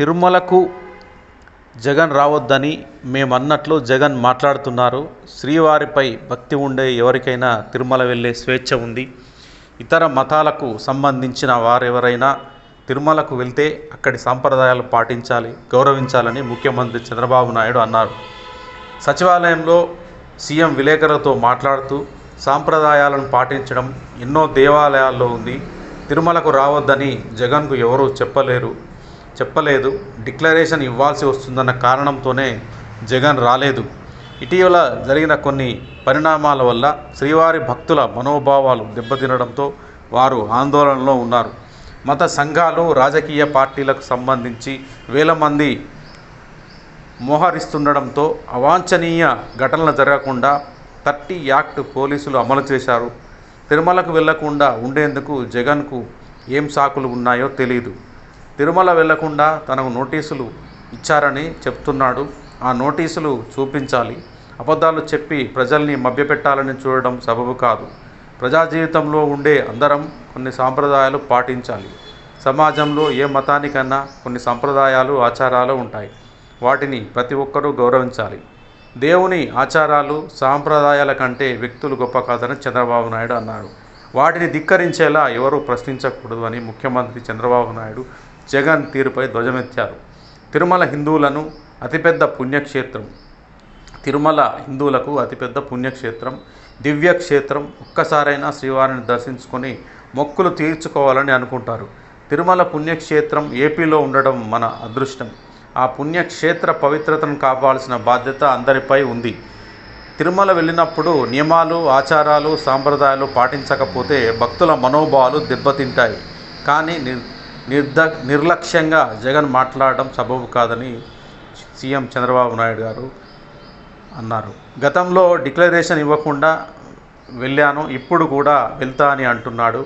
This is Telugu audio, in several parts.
తిరుమలకు జగన్ రావద్దని మేమన్నట్లు జగన్ మాట్లాడుతున్నారు. శ్రీవారిపై భక్తి ఉండే ఎవరికైనా తిరుమల వెళ్ళే స్వేచ్ఛ ఉంది. ఇతర మతాలకు సంబంధించిన వారెవరైనా తిరుమలకు వెళ్తే అక్కడి సాంప్రదాయాలు పాటించాలి గౌరవించాలని ముఖ్యమంత్రి చంద్రబాబు నాయుడు అన్నారు. సచివాలయంలో సీఎం విలేకరులతో మాట్లాడుతూ సాంప్రదాయాలను పాటించడం ఎన్నో దేవాలయాల్లో ఉంది. తిరుమలకు రావద్దని జగన్కు ఎవరూ చెప్పలేరు. చెప్పలేదు. డిక్లరేషన్ ఇవ్వాల్సి వస్తుందన్న కారణంతోనే జగన్ రాలేదు. ఇటీవల జరిగిన కొన్ని పరిణామాల వల్ల శ్రీవారి భక్తుల మనోభావాలు దెబ్బతినడంతో వారు ఆందోళనలో ఉన్నారు. మత సంఘాలు రాజకీయ పార్టీలకు సంబంధించి వేల మంది మోహరిస్తుండడంతో అవాంఛనీయ ఘటనలు జరగకుండా థర్టీ యాక్ట్ పోలీసులు అమలు చేశారు. తిరుమలకు వెళ్ళకుండా ఉండేందుకు జగన్కు ఏం సాకులు ఉన్నాయో తెలియదు తిరుమల వెళ్ళకుండా తనకు నోటీసులు ఇచ్చారని చెప్తున్నాడు. ఆ నోటీసులు చూపించాలి. అబద్ధాలు చెప్పి ప్రజల్ని మభ్యపెట్టాలని చూడడం సబబు కాదు. ప్రజా జీవితంలో ఉండే అందరం కొన్ని సాంప్రదాయాలు పాటించాలి. సమాజంలో ఏ మతానికన్నా కొన్ని సంప్రదాయాలు ఆచారాలు ఉంటాయి. వాటిని ప్రతి ఒక్కరూ గౌరవించాలి. దేవుని ఆచారాలు సాంప్రదాయాల కంటే వ్యక్తులు గొప్ప కాదని చంద్రబాబు నాయుడు అన్నాడు. వాటిని ధిక్కరించేలా ఎవరూ ప్రశ్నించకూడదు అని ముఖ్యమంత్రి చంద్రబాబు నాయుడు జగన్ తీరుపై ధ్వజమెత్తారు. తిరుమల హిందువులను అతిపెద్ద పుణ్యక్షేత్రం. తిరుమల హిందువులకు అతిపెద్ద పుణ్యక్షేత్రం. దివ్యక్షేత్రం ఒక్కసారైనా శ్రీవారిని దర్శించుకొని మొక్కులు తీర్చుకోవాలని అనుకుంటారు. తిరుమల పుణ్యక్షేత్రం ఏపీలో ఉండడం మన అదృష్టం. ఆ పుణ్యక్షేత్ర పవిత్రతను కాపాడాల్సిన బాధ్యత అందరిపై ఉంది. తిరుమల వెళ్ళినప్పుడు నియమాలు ఆచారాలు సాంప్రదాయాలు పాటించకపోతే భక్తుల మనోభావాలు దెబ్బతింటాయి. కానీ నిర్ద నిర్లక్ష్యంగా జగన్ మాట్లాడడం సబబు కాదని సీఎం చంద్రబాబు నాయుడు గారు అన్నారు. గతంలో డిక్లరేషన్ ఇవ్వకుండా వెళ్ళాను ఇప్పుడు కూడా వెళ్తా అని అంటున్నాడు.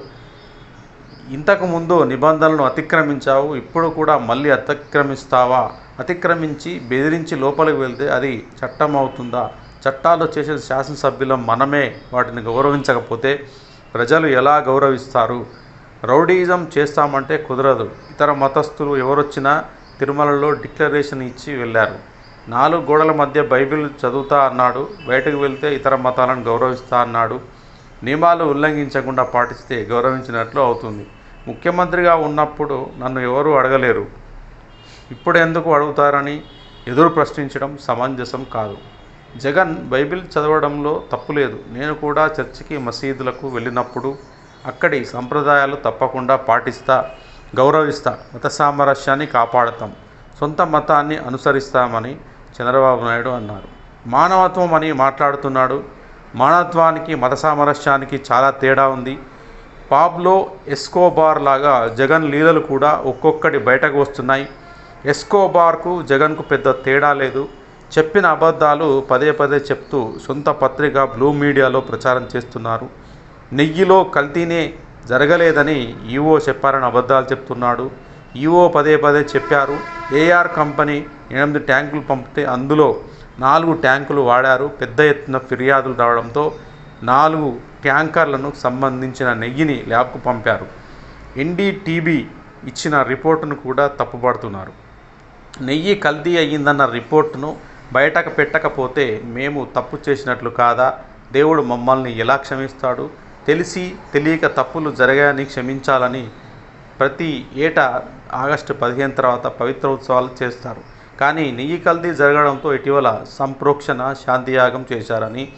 ఇంతకుముందు నిబంధనలను అతిక్రమించావు ఇప్పుడు కూడా మళ్ళీ అతిక్రమిస్తావా? అతిక్రమించి బెదిరించి లోపలికి వెళ్తే అది చట్టం అవుతుందా? చట్టాలు చేసే శాసనసభ్యులం మనమే వాటిని గౌరవించకపోతే ప్రజలు ఎలా గౌరవిస్తారు? రౌడీజం చేస్తామంటే కుదరదు. ఇతర మతస్థులు ఎవరొచ్చినా తిరుమలలో డిక్లరేషన్ ఇచ్చి వెళ్ళారు. నాలుగు గోడల మధ్య బైబిల్ చదువుతా అన్నాడు బయటకు వెళ్తే ఇతర మతాలను గౌరవిస్తా అన్నాడు. నియమాలు ఉల్లంఘించకుండా పాటిస్తే గౌరవించినట్లు అవుతుంది. ముఖ్యమంత్రిగా ఉన్నప్పుడు నన్ను ఎవరూ అడగలేరు. ఇప్పుడు ఎందుకు అడుగుతారని ఎదురు ప్రశ్నించడం సమంజసం కాదు. జగన్ బైబిల్ చదవడంలో తప్పు లేదు నేను కూడా చర్చికి మసీదులకు వెళ్ళినప్పుడు అక్కడి సంప్రదాయాలు తప్పకుండా పాటిస్తా గౌరవిస్తా మత సామరస్యాన్ని కాపాడతాం. సొంత మతాన్ని అనుసరిస్తామని చంద్రబాబు నాయుడు అన్నారు. మానవత్వం అని మాట్లాడుతున్నాడు. మానవత్వానికి మత సామరస్యానికి చాలా తేడా ఉంది. పాబ్లో ఎస్కోబార్ లాగా జగన్ లీలలు కూడా ఒక్కొక్కటి బయటకు వస్తున్నాయి. ఎస్కోబార్కు జగన్కు పెద్ద తేడా లేదు. చెప్పిన అబద్ధాలు పదే పదే చెప్తూ సొంత పత్రిక బ్లూ మీడియాలో ప్రచారం చేస్తున్నారు. నెయ్యిలో కల్తీనే జరగలేదని ఈవో చెప్పారని అబద్ధాలు చెప్తున్నాడు. ఈవో పదే పదే చెప్పారు. ఏఆర్ కంపెనీ ఎనిమిది ట్యాంకులు పంపితే అందులో నాలుగు ట్యాంకులు వాడారు. పెద్ద ఎత్తున ఫిర్యాదులు రావడంతో నాలుగు ట్యాంకర్లను సంబంధించిన నెయ్యిని ల్యాబ్కు పంపారు. ఎన్డీటీబీ ఇచ్చిన రిపోర్టును కూడా తప్పుపడుతున్నారు. నెయ్యి కల్తీ అయ్యిందన్న రిపోర్టును బయటకు పెట్టకపోతే మేము తప్పు చేసినట్లు కాదా? దేవుడు మమ్మల్ని ఎలా క్షమిస్తాడు? తెలిసి తెలియక తప్పులు జరగాయని క్షమించాలని ప్రతి ఏటా ఆగస్టు పదిహేను తర్వాత పవిత్ర ఉత్సవాలు చేస్తారు. కానీ నెయ్యి కల్తీ జరగడంతో ఇటీవల సంప్రోక్షణ శాంతియాగం చేశారని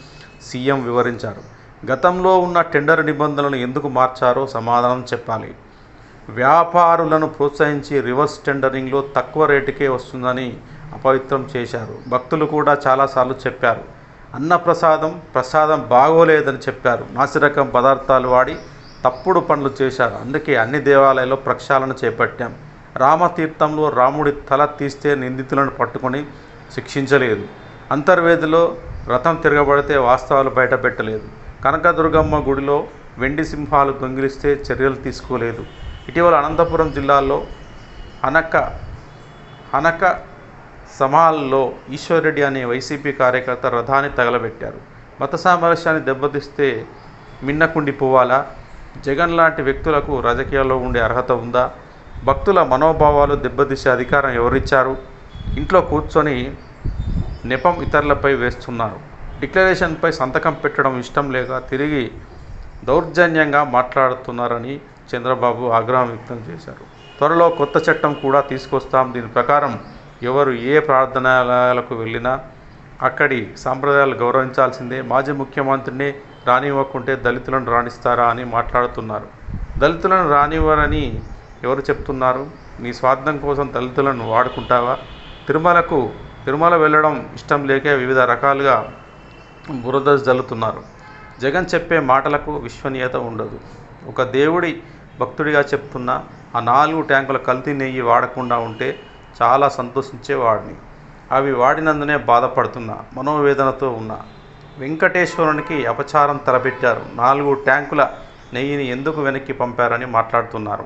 సీఎం వివరించారు. గతంలో ఉన్న టెండర్ నిబంధనలను ఎందుకు మార్చారో సమాధానం చెప్పాలి. వ్యాపారులను ప్రోత్సహించి రివర్స్ టెండరింగ్లో తక్కువ రేటుకే వస్తుందని అపవిత్రం చేశారు. భక్తులు కూడా చాలాసార్లు చెప్పారు. అన్నప్రసాదం ప్రసాదం బాగోలేదని చెప్పారు. నాసిరకం పదార్థాలు వాడి తప్పుడు పనులు చేశారు. అందుకే అన్ని దేవాలయాల్లో ప్రక్షాళన చేపట్టాం. రామతీర్థంలో రాముడి తల తీస్తే నిందితులను పట్టుకొని శిక్షించలేదు. అంతర్వేదిలో రథం తిరగబడితే వాస్తవాలు బయటపెట్టలేదు. కనకదుర్గమ్మ గుడిలో వెండి సింహాలు దొంగిలిస్తే చర్యలు తీసుకోలేదు. ఇటీవల అనంతపురం జిల్లాలో అనక అనక సమాల్లో ఈశ్వర్రెడ్డి అనే వైసీపీ కార్యకర్త రథాన్ని తగలబెట్టారు. మత సామరస్యాన్ని దెబ్బతీస్తే మిన్నకుండి పోవాలా జగన్ లాంటి వ్యక్తులకు రాజకీయాల్లో ఉండే అర్హత ఉందా? భక్తుల మనోభావాలు దెబ్బతీసే అధికారం ఎవరిచ్చారు? ఇంట్లో కూర్చొని నెపం ఇతరులపై వేస్తున్నారు. డిక్లరేషన్పై సంతకం పెట్టడం ఇష్టం లేక తిరిగి దౌర్జన్యంగా మాట్లాడుతున్నారని చంద్రబాబు ఆగ్రహం వ్యక్తం చేశారు. త్వరలో కొత్త చట్టం కూడా తీసుకొస్తాం. దీని ప్రకారం ఎవరు ఏ ప్రార్థనాలయాలకు వెళ్ళినా అక్కడి సాంప్రదాయాలు గౌరవించాల్సిందే. మాజీ ముఖ్యమంత్రిని రానివ్వకుంటే దళితులను రాణిస్తారా అని మాట్లాడుతున్నారు. దళితులను రానివ్వరని ఎవరు చెప్తున్నారు? నీ స్వార్థం కోసం దళితులను వాడుకుంటావా? తిరుమలకు తిరుమల వెళ్ళడం ఇష్టం లేకే వివిధ రకాలుగా బురద జల్లుతున్నారు. జగన్ చెప్పే మాటలకు విశ్వనీయత ఉండదు. ఒక దేవుడి భక్తుడిగా చెప్తున్న ఆ నాలుగు ట్యాంకుల కల్తీ నెయ్యి వాడకుండా ఉంటే చాలా సంతోషించేవాడిని. అవి వాడినందునే బాధపడుతున్నా మనోవేదనతో ఉన్నా. వెంకటేశ్వరునికి అపచారం తలపెట్టారు. నాలుగు ట్యాంకుల నెయ్యిని ఎందుకు వెనక్కి పంపారని మాట్లాడుతున్నారు.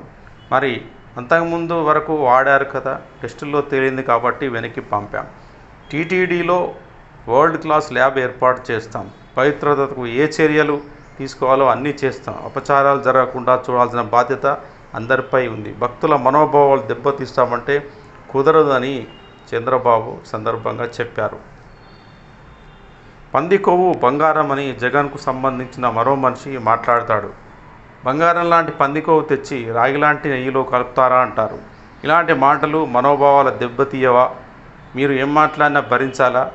మరి అంతకుముందు వరకు వాడారు కదా టెస్టుల్లో తేలింది కాబట్టి వెనక్కి పంపాం. టీటీడీలో వరల్డ్ క్లాస్ ల్యాబ్ ఏర్పాటు చేస్తాం. పవిత్రతకు ఏ చర్యలు తీసుకోవాలో అన్నీ చేస్తాం. అపచారాలు జరగకుండా చూడాల్సిన బాధ్యత అందరిపై ఉంది. భక్తుల మనోభావాలు దెబ్బతీస్తామంటే కుదరదని చంద్రబాబు సందర్భంగా చెప్పారు. పంది కొవ్వు బంగారం అని జగన్కు సంబంధించిన మరో మనిషి మాట్లాడతాడు. బంగారం లాంటి పంది కొవ్వు తెచ్చి రాగి లాంటి నెయ్యిలో కలుపుతారా అంటారు. ఇలాంటి మాటలు మనోభావాల దెబ్బతీయవా? మీరు ఏం మాట్లాడినా భరించాలా?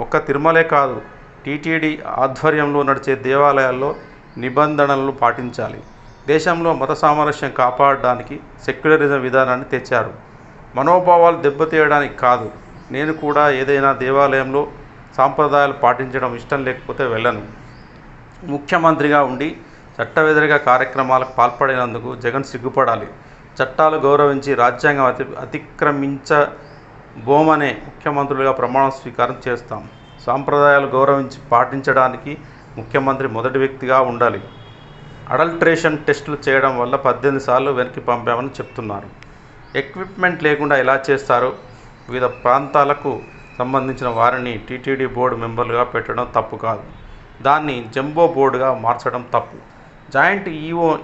ఒక్క తిరుమలే కాదు టీటీడీ ఆధ్వర్యంలో నడిచే దేవాలయాల్లో నిబంధనలను పాటించాలి. దేశంలో మత సామరస్యం కాపాడడానికి సెక్యులరిజం విధానాన్ని తెచ్చారు. మనోభావాలు దెబ్బతీయడానికి కాదు. నేను కూడా ఏదైనా దేవాలయంలో సాంప్రదాయాలు పాటించడం ఇష్టం లేకపోతే వెళ్ళను. ముఖ్యమంత్రిగా ఉండి చట్టవ్యతిరేక కార్యక్రమాలకు పాల్పడినందుకు జగన్ సిగ్గుపడాలి. చట్టాలు గౌరవించి రాజ్యాంగం అతి అతిక్రమించబోమనే ముఖ్యమంత్రులుగా ప్రమాణ స్వీకారం చేస్తాం. సాంప్రదాయాలు గౌరవించి పాటించడానికి ముఖ్యమంత్రి మొదటి వ్యక్తిగా ఉండాలి. అడల్ట్రేషన్ టెస్టులు చేయడం వల్ల పద్దెనిమిది సార్లు వెనక్కి పంపామని చెప్తున్నారు. ఎక్విప్మెంట్ లేకుండా ఎలా చేస్తారు వివిధ ప్రాంతాలకు సంబంధించిన వారిని టీటీడీ బోర్డు మెంబర్లుగా పెట్టడం తప్పు కాదు. దాన్ని జంబో బోర్డుగా మార్చడం తప్పు. జాయింట్ ఈఓ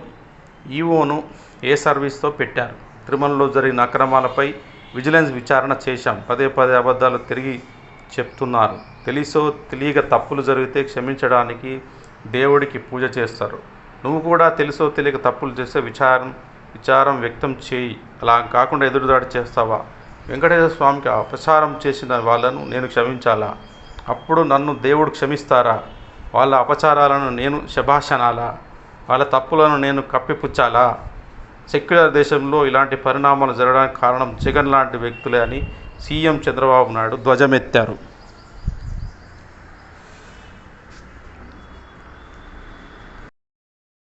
ఈఓను ఏ సర్వీస్తో పెట్టారు? తిరుమలలో జరిగిన అక్రమాలపై విజిలెన్స్ విచారణ చేశాం. పదే పదే అబద్ధాలు తిరిగి చెప్తున్నారు. తెలిసో తెలియక తప్పులు జరిగితే క్షమించడానికి దేవుడికి పూజ చేస్తారు. నువ్వు కూడా తెలుసో తెలియక తప్పులు చేస్తే విచారం విచారం వ్యక్తం చేయి. అలా కాకుండా ఎదురుదాడి చేస్తావా? వెంకటేశ్వర స్వామికి అపచారం చేసిన వాళ్ళను నేను క్షమించాలా? అప్పుడు నన్ను దేవుడు క్షమిస్తారా? వాళ్ళ అపచారాలను నేను శభాషనాలా వాళ్ళ తప్పులను నేను కప్పిపుచ్చాలా? సెక్యులర్ దేశంలో ఇలాంటి పరిణామాలు జరగడానికి కారణం జగన్ లాంటి వ్యక్తులే అని సీఎం చంద్రబాబు నాయుడు ధ్వజమెత్తారు.